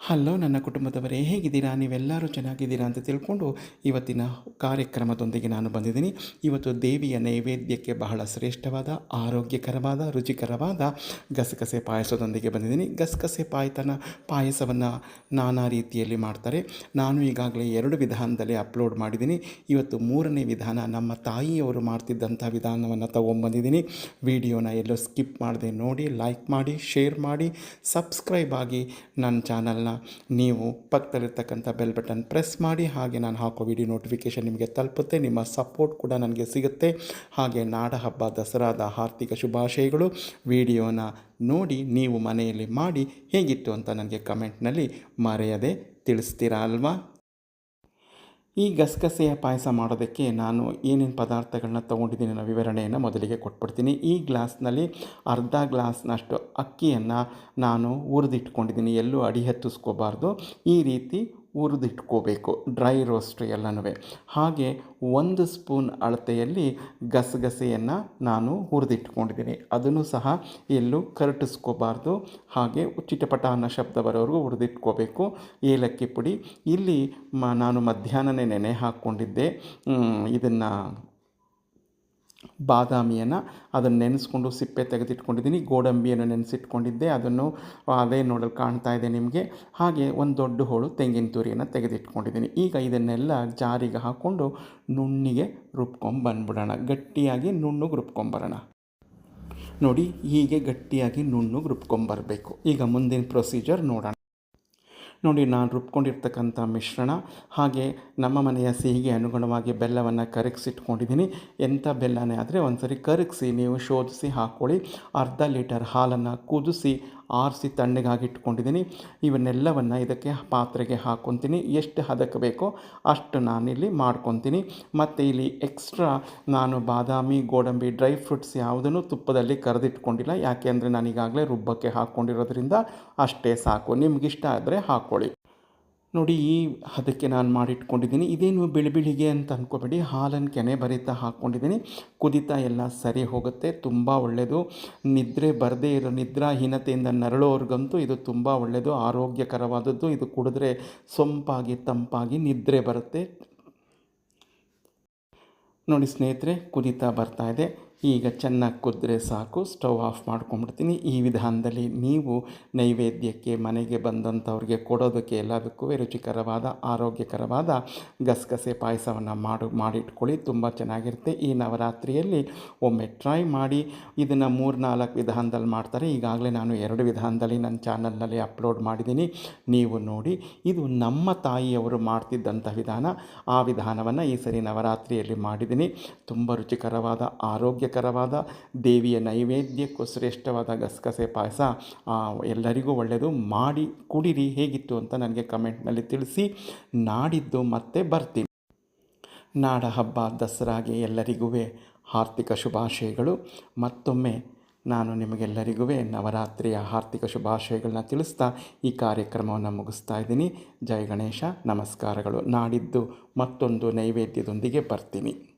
Hello ನನ್ನ ಕುಟುಂಬದವರೇ, ಹೇಗಿದ್ದೀರಾ? ನೀವೆಲ್ಲರೂ ಚೆನ್ನಾಗಿದ್ದೀರಾ ಅಂತ ತಿಳ್ಕೊಂಡು ಇವತ್ತಿನ ಕಾರ್ಯಕ್ರಮದೊಂದಿಗೆ ನಾನು ಬಂದಿದ್ದೀನಿ. ಇವತ್ತು ದೇವಿಯ ನೈವೇದ್ಯಕ್ಕೆ ಬಹಳ ಶ್ರೇಷ್ಠವಾದ, ಆರೋಗ್ಯಕರವಾದ, ರುಚಿಕರವಾದ ಗಸಗಸೆ ಪಾಯಸದೊಂದಿಗೆ ಬಂದಿದ್ದೀನಿ. ಗಸಗಸೆ ಪಾಯತನ, ಪಾಯಸವನ್ನು ನಾನಾ ರೀತಿಯಲ್ಲಿ ಮಾಡ್ತಾರೆ. ನಾನು ಈಗಾಗಲೇ ಎರಡು ವಿಧಾನದಲ್ಲಿ ಅಪ್ಲೋಡ್ ಮಾಡಿದ್ದೀನಿ. ಇವತ್ತು ಮೂರನೇ ವಿಧಾನ, ನಮ್ಮ ತಾಯಿಯವರು ಮಾಡ್ತಿದ್ದಂಥ ವಿಧಾನವನ್ನು ತಗೊಂಬಂದಿದ್ದೀನಿ ವಿಡಿಯೋನ ಎಲ್ಲೋ ಸ್ಕಿಪ್ ಮಾಡದೆ ನೋಡಿ, ಲೈಕ್ ಮಾಡಿ, ಶೇರ್ ಮಾಡಿ, ಸಬ್ಸ್ಕ್ರೈಬ್ ಆಗಿ ನನ್ನ ಚಾನಲ್ನ ನೀವು ಪಕ್ಕದಲ್ಲಿರ್ತಕ್ಕಂಥ ಬೆಲ್ ಬಟನ್ ಪ್ರೆಸ್ ಮಾಡಿ, ಹಾಗೆ ನಾನು ಹಾಕೋ ವಿಡಿಯೋ ನೋಟಿಫಿಕೇಷನ್ ನಿಮಗೆ ತಲುಪುತ್ತೆ. ನಿಮ್ಮ ಸಪೋರ್ಟ್ ಕೂಡ ನನಗೆ ಸಿಗುತ್ತೆ. ಹಾಗೆ ನಾಡ ಹಬ್ಬ, ದಸರಾದ ಆರ್ಥಿಕ ಶುಭಾಶಯಗಳು. ವಿಡಿಯೋನ ನೋಡಿ, ನೀವು ಮನೆಯಲ್ಲಿ ಮಾಡಿ ಹೇಗಿತ್ತು ಅಂತ ನನಗೆ ಕಮೆಂಟ್ನಲ್ಲಿ ಮರೆಯದೆ ತಿಳಿಸ್ತೀರಾ ಅಲ್ವಾ? ಈ ಗಸಗಸೆಯ ಪಾಯಸ ಮಾಡೋದಕ್ಕೆ ನಾನು ಏನೇನು ಪದಾರ್ಥಗಳನ್ನ ತೊಗೊಂಡಿದ್ದೀನಿ ಅನ್ನೋ ವಿವರಣೆಯನ್ನು ಮೊದಲಿಗೆ ಕೊಟ್ಬಿಡ್ತೀನಿ. ಈ ಗ್ಲಾಸ್ನಲ್ಲಿ ಅರ್ಧ ಗ್ಲಾಸ್ನಷ್ಟು ಅಕ್ಕಿಯನ್ನು ನಾನು ಹುರಿದಿಟ್ಕೊಂಡಿದ್ದೀನಿ. ಎಲ್ಲೂ ಅಡಿ ಹತ್ತಿಸ್ಕೋಬಾರ್ದು. ಈ ರೀತಿ ಹುರಿದಿಟ್ಕೋಬೇಕು ಡ್ರೈ ರೋಸ್ಟ್ ಎಲ್ಲನೂ ಹಾಗೆ ಒಂದು ಸ್ಪೂನ್ ಅಳತೆಯಲ್ಲಿ ಗಸಗಸೆಯನ್ನು ನಾನು ಹುರಿದಿಟ್ಕೊಂಡಿದ್ದೀನಿ. ಅದನ್ನು ಸಹ ಎಲ್ಲೂ ಕರಟಿಸ್ಕೋಬಾರ್ದು. ಹಾಗೆ ಚಿಟಪಟ ಅನ್ನೋ ಶಬ್ದ ಬರೋವರೆಗೂ ಹುರಿದಿಟ್ಕೋಬೇಕು. ಏಲಕ್ಕಿ ಪುಡಿ. ಇಲ್ಲಿ ಮ, ನಾನು ಮಧ್ಯಾಹ್ನನೇ ನೆನೆ ಹಾಕ್ಕೊಂಡಿದ್ದೆ. ಇದನ್ನು ಬಾದಾಮಿಯನ್ನು ಅದನ್ನು ನೆನೆಸ್ಕೊಂಡು ಸಿಪ್ಪೆ ತೆಗೆದಿಟ್ಕೊಂಡಿದ್ದೀನಿ. ಗೋಡಂಬಿಯನ್ನು ನೆನೆಸಿಟ್ಕೊಂಡಿದ್ದೆ. ಅದನ್ನು ಅದೇ ನೋಡಲು ಕಾಣ್ತಾ ಇದೆ ನಿಮಗೆ. ಹಾಗೆ ಒಂದು ದೊಡ್ಡ ಹೋಳು ತೆಂಗಿನ ತುರಿಯನ್ನು ತೆಗೆದಿಟ್ಕೊಂಡಿದ್ದೀನಿ. ಈಗ ಇದನ್ನೆಲ್ಲ ಜಾರಿಗೆ ಹಾಕ್ಕೊಂಡು ನುಣ್ಣಿಗೆ ರುಬ್ಕೊಂಬಂದ್ಬಿಡೋಣ ಗಟ್ಟಿಯಾಗಿ ನುಣ್ಣಗೆ ರುಬ್ಕೊಂಬರೋಣ ನೋಡಿ, ಹೀಗೆ ಗಟ್ಟಿಯಾಗಿ ನುಣ್ಣಗೆ ರುಬ್ಕೊಂಬರಬೇಕು ಈಗ ಮುಂದಿನ ಪ್ರೊಸೀಜರ್ ನೋಡೋಣ. ನೋಡಿ ನಾನು ರುಬ್ಕೊಂಡಿರ್ತಕ್ಕಂಥ ಮಿಶ್ರಣ, ಹಾಗೆ ನಮ್ಮ ಮನೆಯ ಸಿಹಿಗೆ ಅನುಗುಣವಾಗಿ ಬೆಲ್ಲವನ್ನು ಕರಗಿಸಿಟ್ಕೊಂಡಿದ್ದೀನಿ. ಎಂಥ ಬೆಲ್ಲನೇ ಆದರೆ ಒಂದು ಸರಿ ಕರಗಿಸಿ ನೀವು ಶೋಧಿಸಿ ಹಾಕ್ಕೊಳ್ಳಿ. ಅರ್ಧ ಲೀಟರ್ ಹಾಲನ್ನು ಕುದಿಸಿ ಆರಿಸಿ ತಣ್ಣಗಾಗಿ ಇಟ್ಕೊಂಡಿದ್ದೀನಿ ಇವನ್ನೆಲ್ಲವನ್ನು ಇದಕ್ಕೆ ಪಾತ್ರೆಗೆ ಹಾಕ್ಕೊತೀನಿ ಎಷ್ಟು ಹದಕ್ಕೆ ಬೇಕೋ ಅಷ್ಟು ನಾನಿಲ್ಲಿ ಮಾಡ್ಕೊತೀನಿ. ಮತ್ತು ಇಲ್ಲಿ ಎಕ್ಸ್ಟ್ರಾ ನಾನು ಬಾದಾಮಿ, ಗೋಡಂಬಿ, ಡ್ರೈ ಫ್ರೂಟ್ಸ್ ಯಾವುದನ್ನು ತುಪ್ಪದಲ್ಲಿ ಕರೆದಿಟ್ಕೊಂಡಿಲ್ಲ. ಯಾಕೆ ಅಂದರೆ ನಾನು ಈಗಾಗಲೇ ರುಬ್ಬಕ್ಕೆ ಹಾಕ್ಕೊಂಡಿರೋದ್ರಿಂದ ಅಷ್ಟೇ ಸಾಕು. ನಿಮಗಿಷ್ಟ ಆದರೆ ಹಾಕ್ಕೊಳ್ಳಿ. ನೋಡಿ, ಈ ಅದಕ್ಕೆ ನಾನು ಮಾಡಿಟ್ಕೊಂಡಿದ್ದೀನಿ. ಇದೇನು ಬೆಳಿ ಬಿಳಿಗೆ ಅಂತ ಅಂದ್ಕೋಬೇಡಿ ಹಾಲನ್ನು ಕೆನೆ ಬರಿತಾ ಹಾಕ್ಕೊಂಡಿದ್ದೀನಿ. ಕುದಿತಾ ಎಲ್ಲ ಸರಿ ಹೋಗುತ್ತೆ. ತುಂಬ ಒಳ್ಳೆಯದು ನಿದ್ರೆ ಬರದೇ ಇರೋ ನಿದ್ರಾಹೀನತೆಯಿಂದ ನರಳೋರ್ಗಂತೂ ಇದು ತುಂಬ ಒಳ್ಳೆಯದು ಆರೋಗ್ಯಕರವಾದದ್ದು. ಇದು ಕುಡಿದ್ರೆ ಸೊಂಪಾಗಿ, ತಂಪಾಗಿ ನಿದ್ರೆ ಬರುತ್ತೆ. ನೋಡಿ ಸ್ನೇಹಿತರೆ, ಕುದಿತಾ ಬರ್ತಾ ಇದೆ. ಈಗ ಚೆನ್ನಾಗಿ ಕುದ್ರೆ ಸಾಕು, ಸ್ಟವ್ ಆಫ್ ಮಾಡ್ಕೊಂಬಿಡ್ತೀನಿ ಈ ವಿಧಾನದಲ್ಲಿ ನೀವು ನೈವೇದ್ಯಕ್ಕೆ, ಮನೆಗೆ ಬಂದಂಥವ್ರಿಗೆ ಕೊಡೋದಕ್ಕೆ ಎಲ್ಲದಕ್ಕೂ ರುಚಿಕರವಾದ, ಆರೋಗ್ಯಕರವಾದ ಗಸಗಸೆ ಪಾಯಸವನ್ನು ಮಾಡು, ಮಾಡಿಟ್ಕೊಳ್ಳಿ. ತುಂಬ ಚೆನ್ನಾಗಿರುತ್ತೆ. ಈ ನವರಾತ್ರಿಯಲ್ಲಿ ಒಮ್ಮೆ ಟ್ರೈ ಮಾಡಿ, ಇದನ್ನು ಮೂರು ನಾಲ್ಕು ವಿಧಾನದಲ್ಲಿ ಮಾಡ್ತಾರೆ. ಈಗಾಗಲೇ ನಾನು ಎರಡು ವಿಧಾನದಲ್ಲಿ ನನ್ನ ಚಾನಲ್ನಲ್ಲಿ ಅಪ್ಲೋಡ್ ಮಾಡಿದ್ದೀನಿ. ನೀವು ನೋಡಿ, ಇದು ನಮ್ಮ ತಾಯಿಯವರು ಮಾಡ್ತಿದ್ದಂಥ ವಿಧಾನ. ಆ ವಿಧಾನವನ್ನು ಈ ಸರಿ ನವರಾತ್ರಿಯಲ್ಲಿ ಮಾಡಿದ್ದೀನಿ. ತುಂಬ ರುಚಿಕರವಾದ, ಆರೋಗ್ಯ ಆರೋಗ್ಯಕರವಾದ ದೇವಿಯ ನೈವೇದ್ಯಕ್ಕೂ ಶ್ರೇಷ್ಠವಾದ ಗಸಗಸೆ ಪಾಯಸ ಎಲ್ಲರಿಗೂ ಒಳ್ಳೆಯದು. ಮಾಡಿ ಕುಡಿರಿ, ಹೇಗಿತ್ತು ಅಂತ ನನಗೆ ಕಮೆಂಟ್ನಲ್ಲಿ ತಿಳಿಸಿ. ನಾಡಿದ್ದು ಮತ್ತೆ ಬರ್ತೀನಿ. ನಾಡ ಹಬ್ಬ, ದಸರಾಗೆ ಎಲ್ಲರಿಗೂ ಆರ್ಥಿಕ ಶುಭಾಶಯಗಳು. ಮತ್ತೊಮ್ಮೆ ನಾನು ನಿಮಗೆಲ್ಲರಿಗೂ ನವರಾತ್ರಿಯ ಆರ್ಥಿಕ ಶುಭಾಶಯಗಳನ್ನ ತಿಳಿಸ್ತಾ ಈ ಕಾರ್ಯಕ್ರಮವನ್ನು ಮುಗಿಸ್ತಾ ಇದ್ದೀನಿ. ಜಯ ಗಣೇಶ, ನಮಸ್ಕಾರಗಳು. ನಾಡಿದ್ದು ಮತ್ತೊಂದು ನೈವೇದ್ಯದೊಂದಿಗೆ ಬರ್ತೀನಿ.